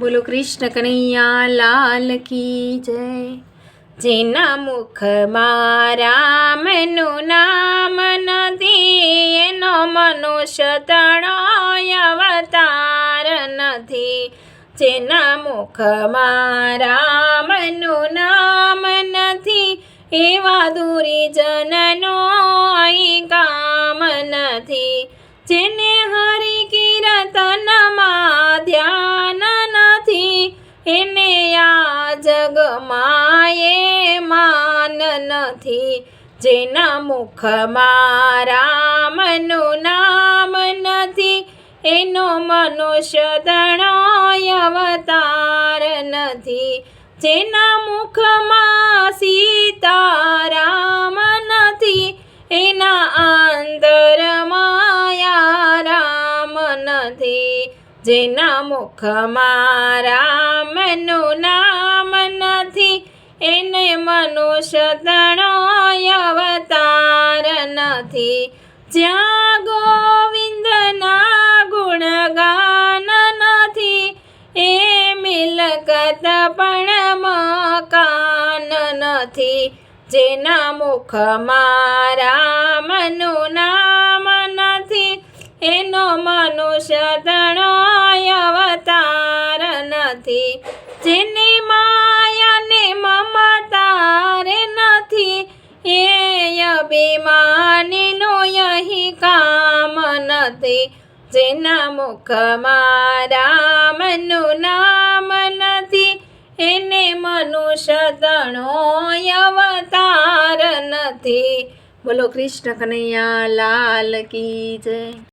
બોલો કૃષ્ણ કનૈયા, લાલ કી જય. જેના મુખમાં રામનું નામ નથી, એનો મનુષ્ય તણો અવતાર નથી. જેના મુખમાં રામનું નામ નથી, એવા દુરીજનનો અહીં કામ નથી. જેને એને આ જગમાં એ માન નથી. જેના મુખમાં રામનું નામ નથી. એનો મનુષ્ય દણો અવતાર નથી. જેના મુખમાં સીતારામ નથી. એના આંતર માયા રામ નથી. જેના મુખમાં રામનું નામ નથી, એને મનુષ્ય તણો અવતાર નથી. જ્યાં ગોવિંદના ગુણગાન નથી, એ મિલકત પણ મકાન નથી. જેના મુખમાં રામનું નામ નથી, એનો મનુષ્ય તણો જેની માયાને મમતા રે નથી, એ અભિમાનીનો અહીં કામ નથી. જેના મુખમાં રામનું નામ નથી, એને મનુષ્ય તણો અવતાર નથી. બોલો કૃષ્ણ કનૈયા, લાલ કી જય.